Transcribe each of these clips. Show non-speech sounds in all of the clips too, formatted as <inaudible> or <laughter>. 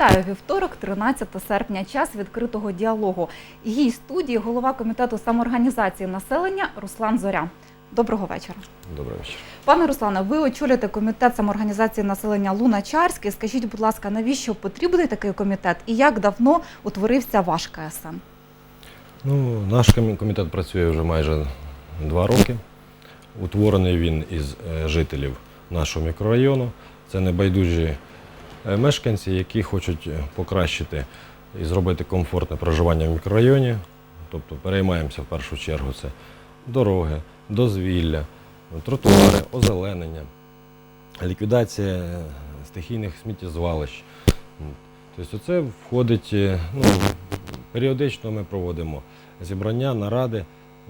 Нагадаю, вівторок, 13 серпня, час відкритого діалогу. Гість студії голова комітету самоорганізації населення Руслан Зоря. Доброго вечора. Добрий вечір. Пане Руслане, ви очолюєте комітет самоорганізації населення Луначарський. Скажіть, будь ласка, навіщо потрібний такий комітет і як давно утворився ваш КСМ? Ну, наш комітет працює вже майже два роки. Утворений він із е, жителів нашого мікрорайону. Це небайдужі мешканці, які хочуть е, покращити і зробити комфортне проживання в мікрорайоні. Тобто переймаємося в першу чергу це дороги, дозвілля, тротуари, озеленення, ліквідація е, стихійних сміттєзвалищ. Тобто це входить, е, ну, періодично ми проводимо зібрання, наради.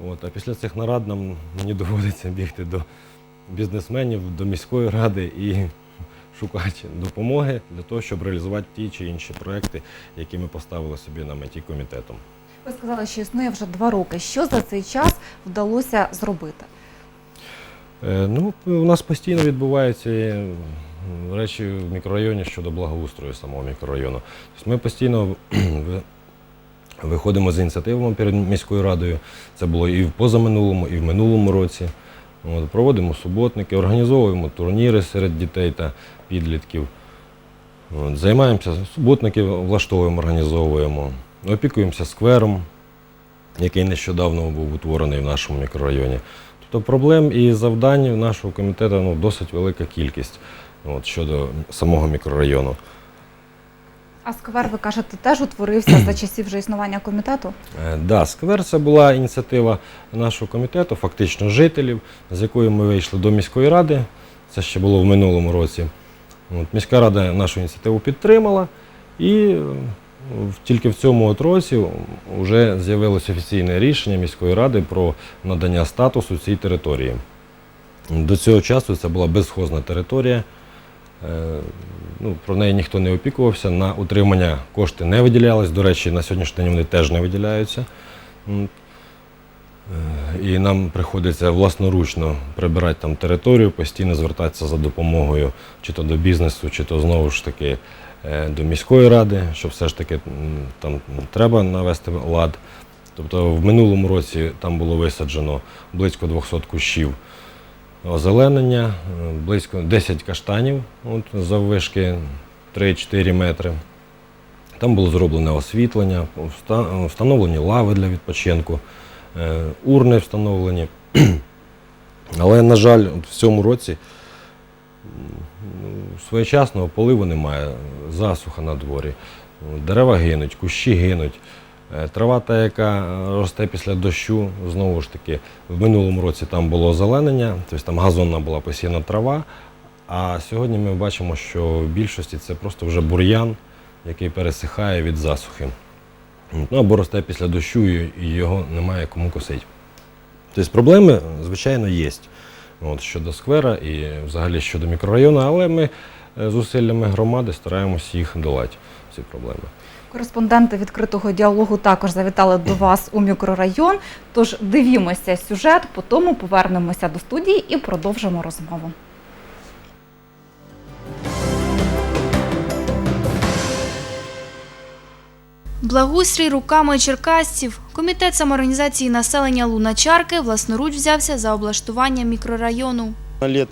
От, а після цих нарад нам мені доводиться бігти до бізнесменів, до міської ради і шукати допомоги для того, щоб реалізувати ті чи інші проекти, які ми поставили собі на меті комітетом. Ви сказали, що існує вже два роки. Що за цей час вдалося зробити? Е, Ну, у нас постійно відбуваються е, речі в мікрорайоні щодо благоустрою самого мікрорайону. Тобто ми постійно <clears throat> виходимо з ініціативами перед міською радою. Це було і в позаминулому, і в минулому році. От, проводимо суботники, організовуємо турніри серед дітей та підлітків. От, займаємося суботники, влаштовуємо, організовуємо, опікуємося сквером, який нещодавно був утворений в нашому мікрорайоні. Тобто проблем і завдань нашого комітету ну, досить велика кількість от, щодо самого мікрорайону. А сквер, ви кажете, теж утворився за часів вже існування комітету? Е, Да, сквер це була ініціатива нашого комітету, фактично жителів, з якою ми вийшли до міської ради. Це ще було в минулому році. От, міська рада нашу ініціативу підтримала, і е, тільки в цьому році вже з'явилося офіційне рішення міської ради про надання статусу цій території. До цього часу це була безхозна територія. Е, Ну, про неї ніхто не опікувався. На утримання кошти не виділялись. До речі, на сьогоднішній день вони теж не виділяються. Е, І нам приходиться власноручно прибирати там територію, постійно звертатися за допомогою чи то до бізнесу, чи то знову ж таки е, до міської ради, що все ж таки там треба навести лад. Тобто в минулому році там було висаджено близько 200 кущів озеленення, е, близько 10 каштанів от, заввишки 3-4 метри. Там було зроблене освітлення, встановлені лави для відпочинку, урни встановлені. <clears throat> Але, на жаль, в цьому році ну, своєчасного поливу немає, засуха на дворі, дерева гинуть, кущі гинуть. Е, Трава, та, яка е, росте після дощу, знову ж таки, в минулому році там було озеленення, тобто там газонна була посіяна трава. А сьогодні ми бачимо, що в більшості це просто вже бур'ян, який пересихає від засухи. Ну, або росте після дощу і його немає кому косити. Тобто проблеми, звичайно, є от, щодо сквера і взагалі щодо мікрорайону, але ми е, зусиллями громади стараємося їх долати, ці проблеми. Кореспонденти відкритого діалогу також завітали до <clears throat> вас у мікрорайон. Тож дивімося сюжет, потім повернемося до студії і продовжимо розмову. Благоустрій руками черкасців. Комітет самоорганізації населення Луначарки власноруч взявся за облаштування мікрорайону. На лет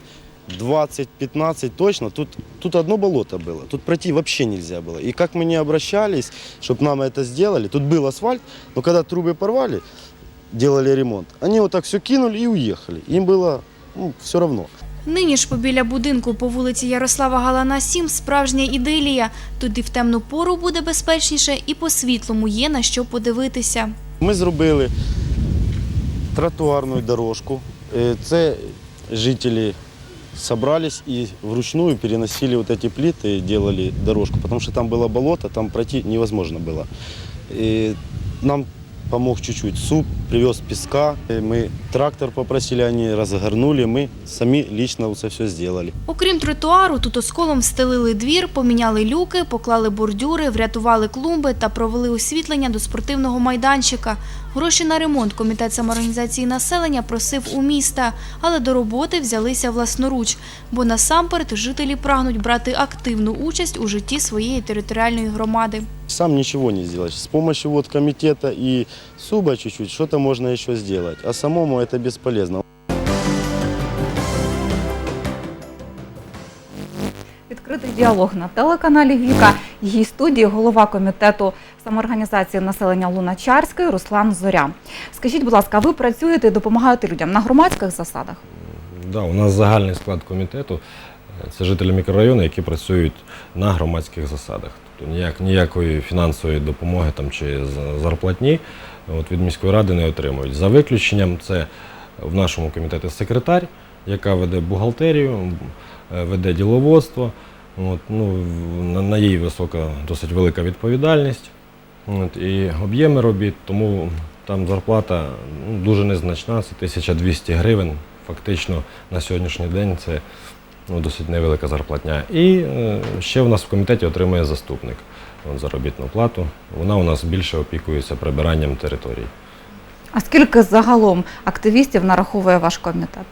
20-15 точно, тут, тут одно болото было, тут пройти вообще нельзя было. И как мы не обращались, чтобы нам это сделали, тут был асфальт, но когда трубы порвали, делали ремонт, они вот так все кинули и уехали. Им было ну, все равно. Нині ж побіля будинку по вулиці Ярослава Галана 7 справжня ідилія. Тут і в темну пору буде безпечніше, і по світлому є на що подивитися. Ми зробили тротуарну дорожку. Е, Це жителі собрались и вручную переносили вот эти плиты и делали дорожку, потому что там было болото, там пройти невозможно было. И нам помог чуть-чуть. Суп, привез песка. И Мы трактор попросили, они разгорнули, мы сами лично это все сделали. Окрім тротуару, тут осколом встелили двір, поміняли люки, поклали бордюри, врятували клумби та провели освітлення до спортивного майданчика. Гроші на ремонт комітет самоорганізації населення просив у міста, але до роботи взялися власноруч, бо насамперед жителі прагнуть брати активну участь у житті своєї територіальної громади. Сам ничего не сделаешь. С помощью вот комитета и суба чуть-чуть что-то можно еще сделать. А самому это бесполезно. Відкритий діалог на телеканалі Віка. Її студії голова комітету самоорганізації населення Луначарської Руслан Зоря. Скажіть, будь ласка, ви працюєте і допомагаєте людям на громадських засадах? Да, у нас загальний склад комітету. Це жителі мікрорайону, які працюють на громадських засадах. Тобто ніяк, ніякої фінансової допомоги там, чи зарплатні от, від міської ради не отримують. За виключенням, це в нашому комітеті секретар, яка веде бухгалтерію, е, веде діловодство. От, ну, на, їй висока, досить велика відповідальність. От, і об'єми робіт, тому там зарплата ну, дуже незначна, це 1200 гривень. Фактично на сьогоднішній день це ну, досить невелика зарплатня. І е, ще в нас в комітеті отримує заступник заробітну плату. Вона у нас більше опікується прибиранням територій. А скільки загалом активістів нараховує ваш комітет?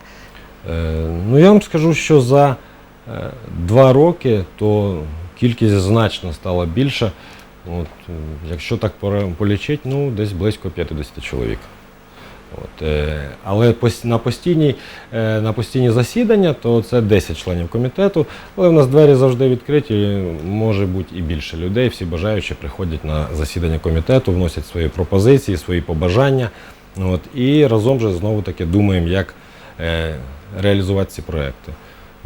Е, ну я вам скажу, що за е, два роки то кількість значно стала більша. От, якщо так полічити, ну десь близько 50 чоловік. От, е, але на постійні, е, на постійні засідання, то це 10 членів комітету. Але в нас двері завжди відкриті, може бути і більше людей. Всі бажаючі приходять на засідання комітету, вносять свої пропозиції, свої побажання. От, і разом же знову таки думаємо, як е, реалізувати ці проекти.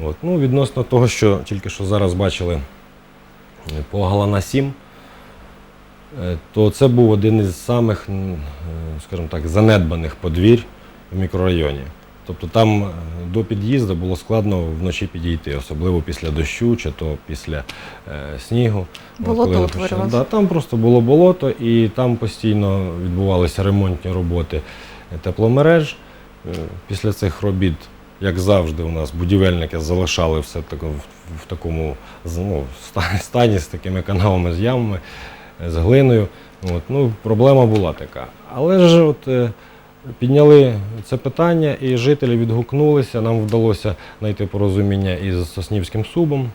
От, ну, відносно того, що тільки що зараз бачили по Галана 7, е, то це був один із самих, е, скажімо так, занедбаних подвір'я в мікрорайоні. Тобто там е, до під'їзду було складно вночі підійти, особливо після дощу чи то після е, снігу. От Болото утворювалося. Да, там просто було болото, і там постійно відбувалися ремонтні роботи тепломереж. Е, Після цих робіт, як завжди, у нас будівельники залишали все в, такому ну, ста- стані з такими каналами, з ямами, е, з глиною. От, ну, проблема була така. Але ж от, е, підняли це питання, і жителі відгукнулися. Нам вдалося знайти порозуміння із Соснівським субом.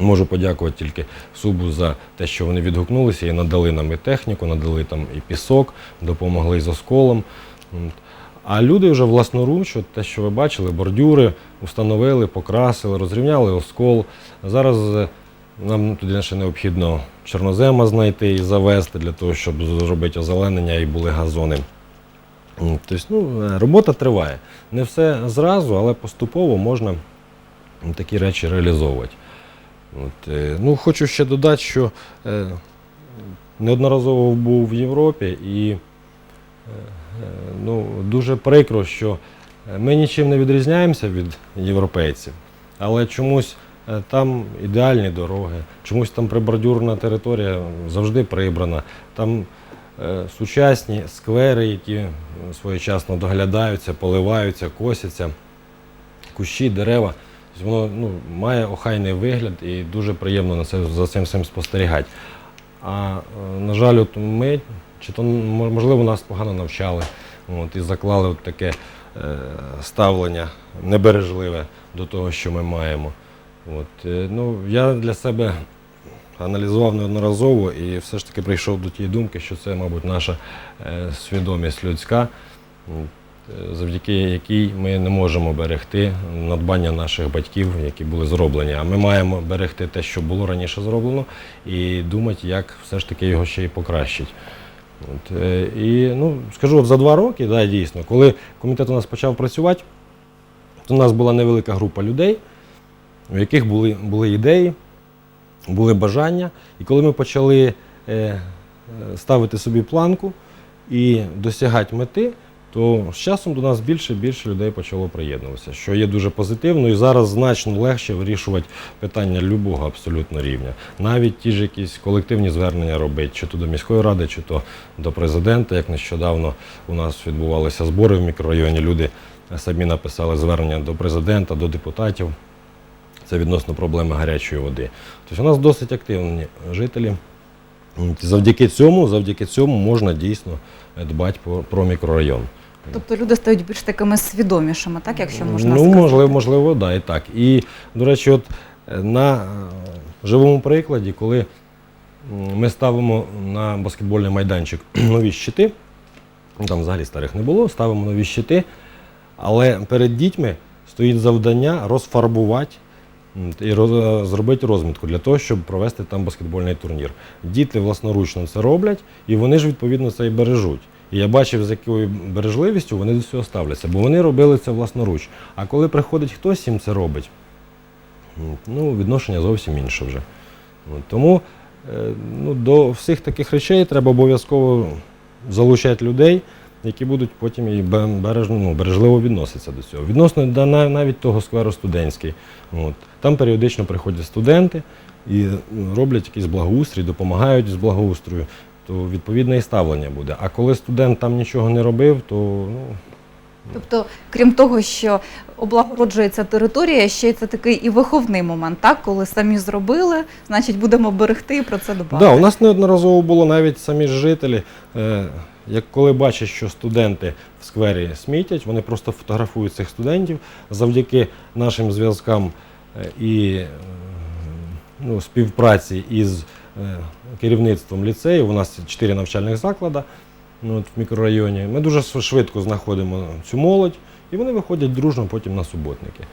Можу подякувати тільки Субу за те, що вони відгукнулися і надали нам і техніку, надали там і пісок, допомогли з осколом. А люди вже власноруч, от те, що ви бачили, бордюри установили, покрасили, розрівняли оскол. Зараз е, нам туди ще необхідно чорнозема знайти і завести для того, щоб зробити озеленення і були газони. Тобто, ну, е, робота триває. Не все зразу, але поступово можна такі речі реалізовувати. От, е, ну, хочу ще додати, що е, неодноразово був в Європі і ну, дуже прикро, що ми нічим не відрізняємося від європейців, але чомусь там ідеальні дороги, чомусь там прибордюрна територія завжди прибрана. Там е, сучасні сквери, які е, своєчасно доглядаються, поливаються, косяться, кущі, дерева. Тобто Воно ну, має охайний вигляд і дуже приємно на це, за цим всім спостерігати. А е, на жаль, от ми, чи то можливо нас погано навчали, от, і заклали от таке е, ставлення небережливе до того, що ми маємо. От, е, ну, я для себе аналізував неодноразово і все ж таки прийшов до тієї думки, що це, мабуть, наша е, свідомість людська, е, завдяки якій ми не можемо берегти надбання наших батьків, які були зроблені. А ми маємо берегти те, що було раніше зроблено, і думати, як все ж таки його ще й покращити. От, і ну, скажу, от за два роки, да, дійсно, коли комітет у нас почав працювати, то у нас була невелика група людей, у яких були, були ідеї, були бажання. І коли ми почали е, е, ставити собі планку і досягати мети, то з часом до нас більше і більше людей почало приєднуватися, що є дуже позитивно, і зараз значно легше вирішувати питання любого абсолютно рівня. Навіть ті ж якісь колективні звернення робити, чи то до міської ради, чи то до президента. Як нещодавно у нас відбувалися збори в мікрорайоні, люди самі написали звернення до президента, до депутатів. Це відносно проблеми гарячої води. Тобто у нас досить активні жителі. Завдяки цьому, завдяки цьому можна дійсно дбати про, мікрорайон. Тобто люди стають більш такими свідомішими, так, якщо можна ну, сказати. можливо, можливо, да, і так. І, до речі, от е, на е, живому прикладі, коли ми ставимо на баскетбольний майданчик <clears throat> нові щити, ну, там взагалі старих не було, ставимо нові щити, але перед дітьми стоїть завдання розфарбувати і роз- зробити розмітку для того, щоб провести там баскетбольний турнір. Діти власноручно це роблять, і вони ж відповідно це і бережуть. І я бачив, з якою бережливістю вони до цього ставляться, бо вони робили це власноруч. А коли приходить хтось їм це робить, ну, відношення зовсім інше вже. Тому е, ну, до всіх таких речей треба обов'язково залучати людей, які будуть потім і бе- бережно, ну, бережливо відноситися до цього. Відносно до на- навіть того скверу студентський. От. Там періодично приходять студенти і роблять якийсь благоустрій, допомагають з благоустрою, то відповідне і ставлення буде. А коли студент там нічого не робив, то ну, Тобто, крім того, що облагороджується територія, ще й це такий і виховний момент, так? Коли самі зробили, значить будемо берегти і про це дбати. Да, у нас неодноразово було навіть самі ж жителі, е, як коли бачать, що студенти в сквері смітять, вони просто фотографують цих студентів завдяки нашим зв'язкам і ну, співпраці із е, керівництвом ліцею. У нас чотири навчальних заклади ну, от в мікрорайоні. Ми дуже швидко знаходимо цю молодь, і вони виходять дружно потім на суботники.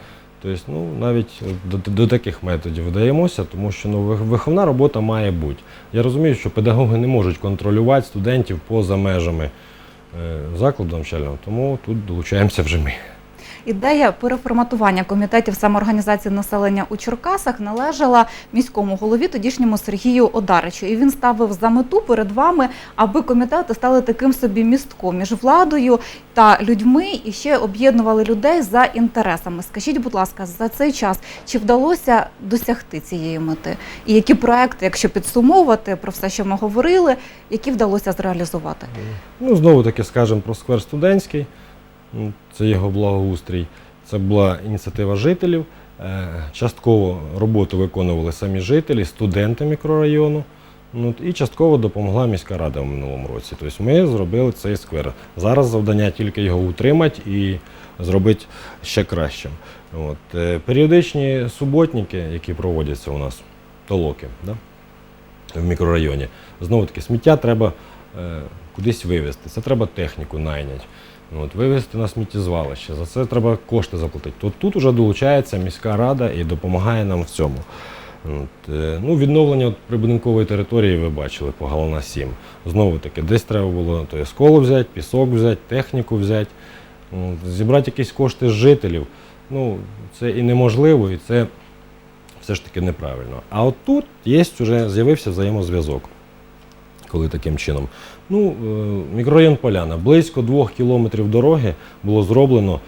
Тобто, ну, навіть до, до- до таких методів вдаємося, тому що ну, виховна робота має бути. Я розумію, що педагоги не можуть контролювати студентів поза межами е, закладу навчального, тому тут долучаємося вже ми. Ідея переформатування комітетів самоорганізації населення у Черкасах належала міському голові тодішньому Сергію Одаричу. І він ставив за мету перед вами, аби комітети стали таким собі містком між владою та людьми і ще об'єднували людей за інтересами. Скажіть, будь ласка, за цей час чи вдалося досягти цієї мети? І які проекти, якщо підсумовувати про все, що ми говорили, які вдалося зреалізувати? Ну, знову таки скажемо про сквер студентський. М, Це його благоустрій. Це була ініціатива жителів. Е, Частково роботу виконували самі жителі, студенти мікрорайону. Ну, і частково допомогла міська рада в минулому році. Тобто ми зробили цей сквер. Зараз завдання тільки його утримати і зробити ще кращим. От. е, Періодичні суботники, які проводяться у нас, толоки, да? в мікрорайоні. Знову таки, сміття треба е, кудись вивезти. Це треба техніку найняти. От, вивезти на сміттєзвалище. За це треба кошти заплатити. То тут вже долучається міська рада і допомагає нам в цьому. От, е, ну, відновлення от прибудинкової території ви бачили по Галана 7. Знову таки, десь треба було то є взяти, пісок взяти, техніку взяти, от, зібрати якісь кошти з жителів. Ну, це і неможливо, і це все ж таки неправильно. А от тут є вже з'явився взаємозв'язок. Коли таким чином. Ну, е, мікрорайон Поляна. Близько двох кілометрів дороги було зроблено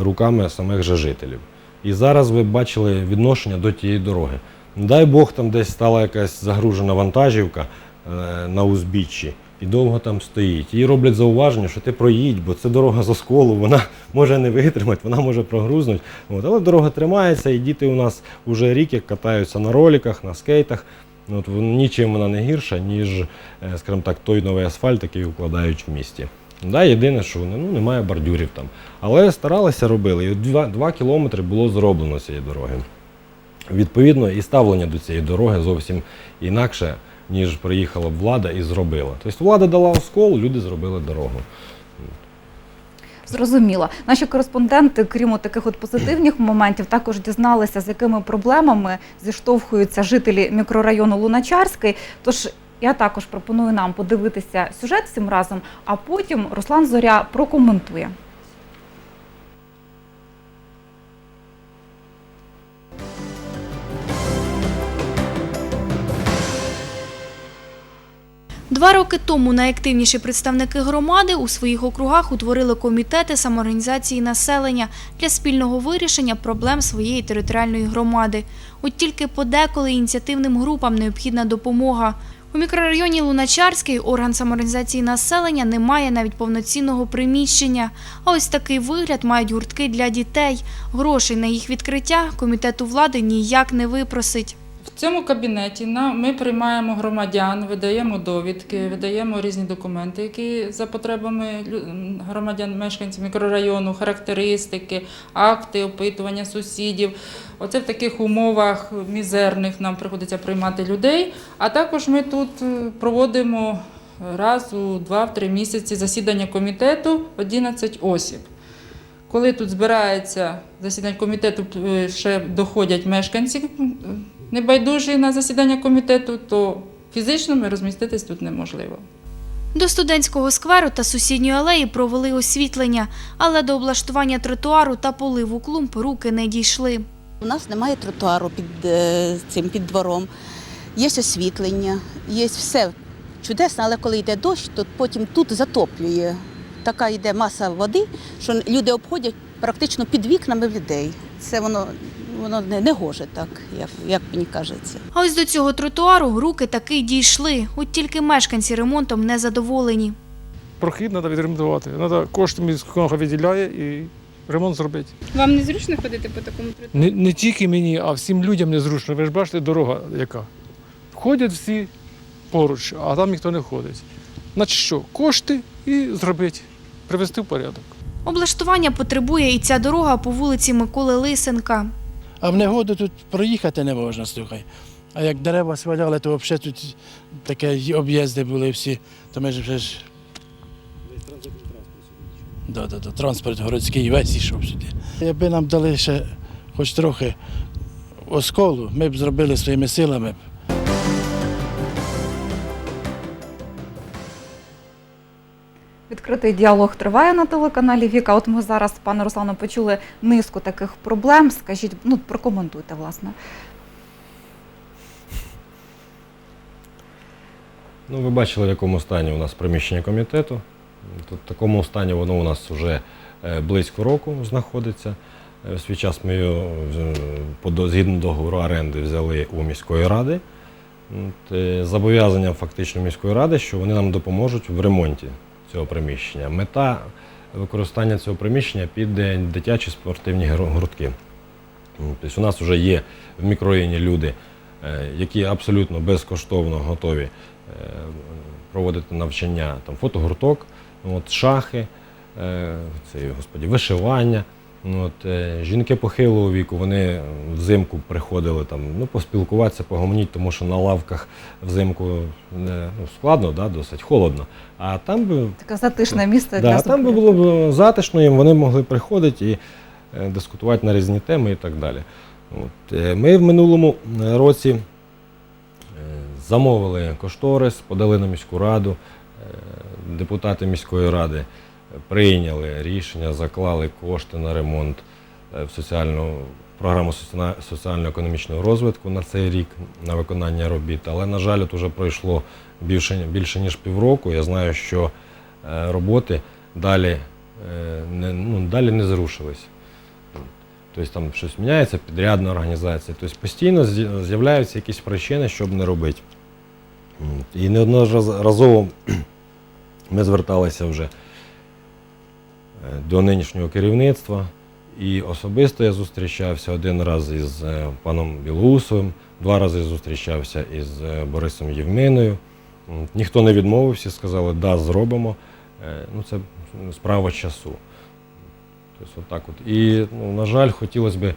руками самих же жителів. І зараз ви бачили відношення до тієї дороги. Дай Бог, там десь стала якась загружена вантажівка е, на узбіччі і довго там стоїть. Їй роблять зауваження, що ти проїдь, бо це дорога з осколу, вона може не витримати, вона може прогрузнути. Але дорога тримається, і діти у нас вже рік як катаються на роликах, на скейтах. Ну, От, нічим вона не гірша, ніж, е, скажімо так, той новий асфальт, який укладають в місті. Да, єдине, що ну, немає бордюрів там. Але старалися робили. І от два, два кілометри було зроблено цієї дороги. Відповідно, і ставлення до цієї дороги зовсім інакше, ніж приїхала б влада і зробила. Тобто влада дала оскол, люди зробили дорогу. Зрозуміло. Наші кореспонденти, крім таких от позитивних моментів, також дізналися, з якими проблемами зіштовхуються жителі мікрорайону Луначарський. Тож я також пропоную нам подивитися сюжет всім разом, а потім Руслан Зоря прокоментує. Два роки тому найактивніші представники громади у своїх округах утворили комітети самоорганізації населення для спільного вирішення проблем своєї територіальної громади. От тільки подеколи ініціативним групам необхідна допомога. У мікрорайоні Луначарський орган самоорганізації населення не має навіть повноцінного приміщення. А ось такий вигляд мають гуртки для дітей. Грошей на їх відкриття комітету влади ніяк не випросить. В цьому кабінеті ми приймаємо громадян, видаємо довідки, видаємо різні документи, які за потребами громадян, мешканців мікрорайону, характеристики, акти, опитування сусідів. Оце в таких умовах мізерних нам приходиться приймати людей. А також ми тут е, проводимо раз у два-три місяці засідання комітету 11 осіб. Коли тут збирається засідання комітету, е, ще доходять мешканці небайдужі на засідання комітету, то фізично ми розміститись тут неможливо. До студентського скверу та сусідньої алеї провели освітлення, але до облаштування тротуару та поливу клумб руки не дійшли. У нас немає тротуару під е, цим під двором. Є освітлення, є все чудесно, але коли йде дощ, то потім тут затоплює. Така йде маса води, що люди обходять практично під вікнами людей. Це воно, воно не, не гоже так, як, як мені кажеться. А ось до цього тротуару руки таки дійшли. От тільки мешканці ремонтом не задоволені. Прохід треба відремонтувати. Треба кошти міського виділяє і ремонт зробити. Вам незручно ходити по такому тротуару? Не, не тільки мені, а всім людям незручно. Ви ж бачите, дорога яка. Ходять всі поруч, а там ніхто не ходить. Значить що, кошти і зробити, привести в порядок. Облаштування потребує і ця дорога по вулиці Миколи Лисенка. А в негоду тут проїхати не можна, слухай. А як дерева сваляли, то взагалі тут таке об'їзди були всі, то ми ж вже ж. Да, да, да, транспорт городський весь ішов сюди. Якби нам дали ще хоч трохи осколу, ми б зробили своїми силами. Відкритий діалог триває на телеканалі Віка. От ми зараз, пане Руслано, почули низку таких проблем. Скажіть, ну прокоментуйте, власне. Ну, ви бачили, в якому стані у нас приміщення комітету. В такому стані воно у нас вже е, близько року знаходиться. Е, В свій час ми його е, згідно договору оренди взяли у міської ради. Зобов'язанням фактично міської ради, що вони нам допоможуть в ремонті цього приміщення. Мета використання цього приміщення під дитячі спортивні гуртки. Тобто у нас вже є в мікрорайоні люди, е, які абсолютно безкоштовно готові е, проводити навчання, там фотогурток, от, шахи, е, це, господі, вишивання. Ну, От, е, жінки похилого віку, вони взимку приходили там, ну, поспілкуватися, погомоніти, тому що на лавках взимку не, ну, складно, да, досить холодно. А там би Таке затишне місце Да, для там би було б затишно, їм вони могли приходити і е, дискутувати на різні теми і так далі. От, е, ми в минулому е, році е, замовили кошторис, подали на міську раду. Е, Депутати міської ради е, прийняли рішення, заклали кошти на ремонт е, в соціальну програму соціально-економічного розвитку на цей рік на виконання робіт. Але, на жаль, от уже пройшло більше, більше ніж півроку. Я знаю, що е, роботи далі, е, не, ну, далі не зрушились. Тобто там щось міняється, підрядна організація. Тобто постійно з'являються якісь причини, щоб не робити. І неодноразово ми зверталися вже до нинішнього керівництва. І особисто я зустрічався один раз із е, паном Білоусовим, два рази зустрічався із е, Борисом Євминою. Ніхто не відмовився, сказали, да, зробимо. Е, Ну, це справа часу. Тобто, отак от. І, ну, на жаль, хотілося б,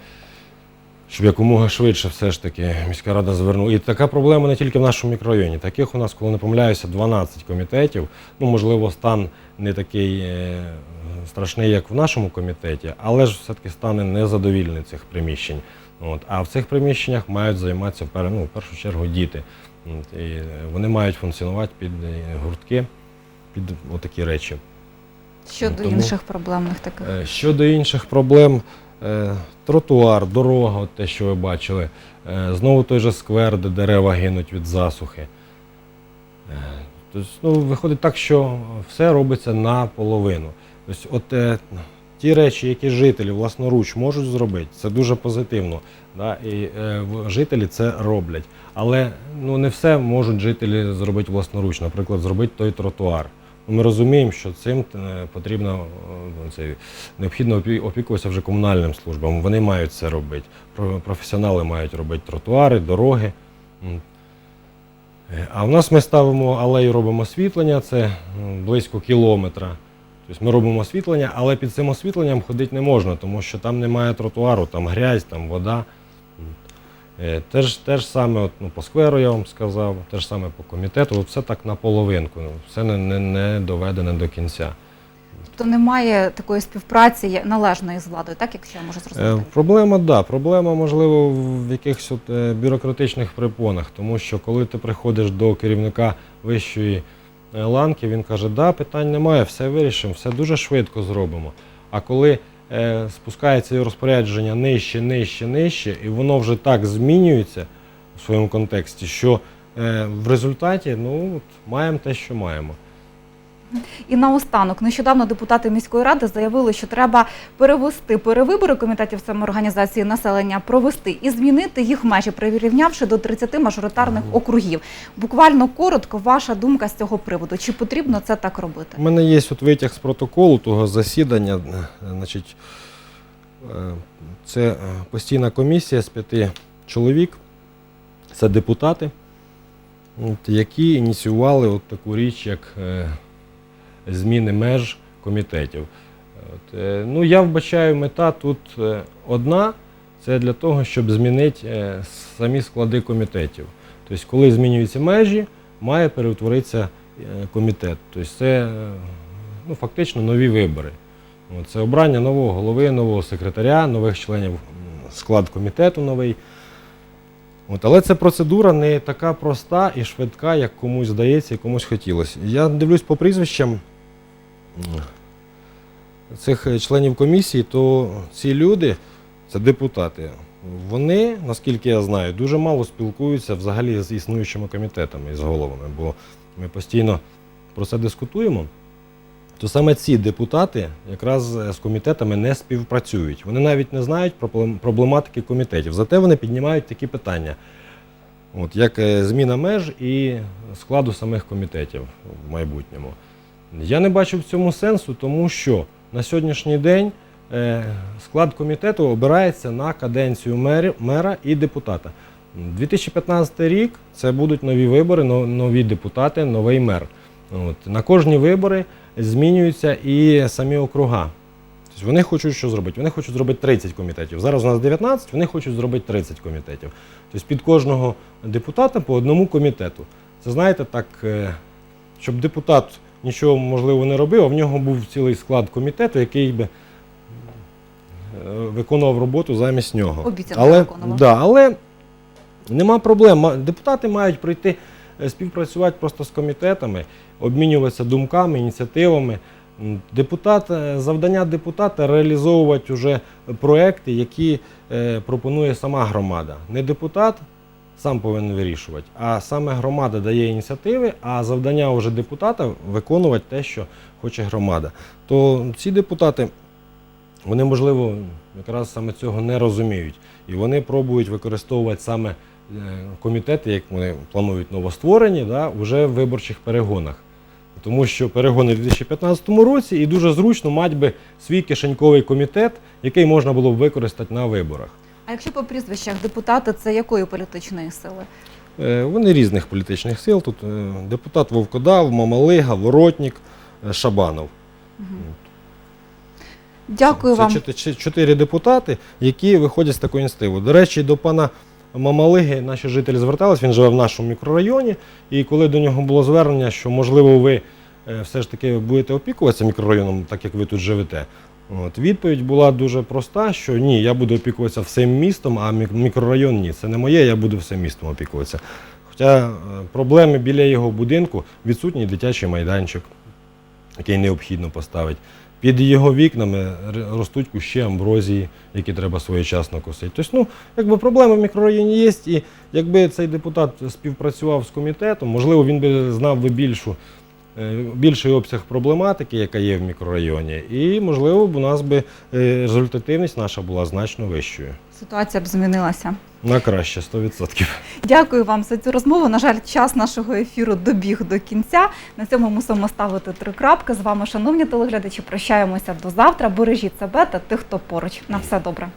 щоб якомога швидше все ж таки міська рада звернула. І така проблема не тільки в нашому мікрорайоні. Таких у нас, коли не помиляюся, 12 комітетів. Ну, можливо, стан не такий е, страшний, як в нашому комітеті, але ж все-таки стан незадовільний цих приміщень. От. А в цих приміщеннях мають займатися ну, в першу чергу діти. От. І вони мають функціонувати під е, гуртки, під отакі речі. Щодо Тому- інших проблемних таких. Е, Щодо інших проблем, тротуар, дорога, от те, що ви бачили, е, знову той же сквер, де дерева гинуть від засухи. Е, Тобто, ну, виходить так, що все робиться наполовину. Тобто, от е, ті речі, які жителі власноруч можуть зробити, це дуже позитивно. Да? І е, жителі це роблять. Але ну, не все можуть жителі зробити власноруч, наприклад, зробити той тротуар. Ну, Ми розуміємо, що цим е, потрібно е, це, необхідно опікуватися вже комунальним службам. Вони мають це робити. Професіонали мають робити тротуари, дороги. Е, А в нас ми ставимо алею, робимо освітлення, це близько кілометра. Тобто ми робимо освітлення, але під цим освітленням ходити не можна, тому що там немає тротуару, там грязь, там вода. Е, Те ж, те ж саме от, ну, по скверу я вам сказав, те ж саме по комітету, от все так наполовинку, ну, все не, не, не доведене до кінця. Тобто немає такої співпраці належної з владою, так якщо я можу Е, зрозуміти? Проблема, так. Да, проблема, можливо, в якихось от, е, бюрократичних препонах, тому що коли ти приходиш до керівника вищої ланки, він каже, да, питань немає, все вирішимо, все дуже швидко зробимо. А коли спускається його розпорядження нижче, нижче, нижче, і воно вже так змінюється в своєму контексті, що е, в результаті ну, от, маємо те, що маємо. І наостанок, нещодавно депутати міської ради заявили, що треба перевести перевибори комітетів самоорганізації населення, провести і змінити їх межі, прирівнявши до 30 мажоритарних округів. Буквально коротко, ваша думка з цього приводу. Чи потрібно це так робити? У мене є от витяг з протоколу того засідання. е, Значить, е, це е, постійна комісія з п'яти чоловік, це депутати, які ініціювали от таку річ, як зміни меж комітетів. От, е, ну, я вбачаю, мета тут е, одна це для того, щоб змінити е, самі склади комітетів. Тобто, коли змінюються межі, має перетворитися е, комітет. Тобто це ну, фактично нові вибори. Це обрання нового голови, нового секретаря, нових членів склад комітету новий. От, але ця процедура не така проста і швидка, як комусь здається і комусь хотілося. Я дивлюсь по прізвищам цих е, членів комісії, то ці люди, це депутати, вони, наскільки я знаю, дуже мало спілкуються взагалі з існуючими комітетами і з головами, бо ми постійно про це дискутуємо. То саме ці депутати якраз е, з комітетами не співпрацюють. Вони навіть не знають проблем- проблематики комітетів. Зате вони піднімають такі питання, от, як е, зміна меж і складу самих комітетів в майбутньому. Я не бачу в цьому сенсу, тому що на сьогоднішній день е, склад комітету обирається на каденцію мера і депутата. 2015 рік це будуть нові вибори, нові депутати, новий мер. На кожні вибори змінюються і самі округа. Тобто вони хочуть що зробити? Вони хочуть зробити 30 комітетів. Зараз у нас 19, вони хочуть зробити 30 комітетів. Тобто під кожного депутата по одному комітету. Це знаєте, так, е, щоб депутат нічого можливо не робив, а в нього був цілий склад комітету, який би е, виконував роботу замість нього. Обіцянки але, виконував. да, але нема проблем. Депутати мають прийти е, співпрацювати просто з комітетами, обмінюватися думками, ініціативами. Депутат, е, завдання депутата реалізовувати вже проекти, які пропонує сама громада. Не депутат сам повинен вирішувати, а саме громада дає ініціативи, а завдання вже депутата виконувати те, що хоче громада. То ці депутати, вони, можливо, якраз саме цього не розуміють. І вони пробують використовувати саме е, комітети, як вони планують новостворені, да, вже в виборчих перегонах. Тому що перегони в 2015 році і дуже зручно мати би свій кишеньковий комітет, який можна було б використати на виборах. А якщо по прізвищах депутати, це якої політичної сили? Е, Вони різних політичних сил. Тут е, депутат Вовкодав, Мамалига, Воротнік, е, Шабанов. Дякую Це вам. чотири- чотири депутати, які виходять з такої ініціативи. До речі, до пана Мамалиги наші жителі звертались, він живе в нашому мікрорайоні. І коли до нього було звернення, що можливо ви все ж таки будете опікуватися мікрорайоном, так як ви тут живете. От, відповідь була дуже проста, що ні, я буду опікуватися всім містом, а мікрорайон ні, це не моє, я буду всім містом опікуватися. Хоча е, проблеми біля його будинку відсутній дитячий майданчик, який необхідно поставити. Під його вікнами ростуть кущі амброзії, які треба своєчасно косити. Тобто, ну, якби проблеми в мікрорайоні є, і якби цей депутат співпрацював з комітетом, можливо, він би знав би більшу, більший обсяг проблематики, яка є в мікрорайоні, і, можливо, б у нас би е, результативність наша була значно вищою. Ситуація б змінилася. На краще 100%. Дякую вам за цю розмову. На жаль, час нашого ефіру добіг до кінця. На цьому мусимо ставити три крапки. З вами, шановні телеглядачі, прощаємося до завтра. Бережіть себе та тих, хто поруч. На все добре.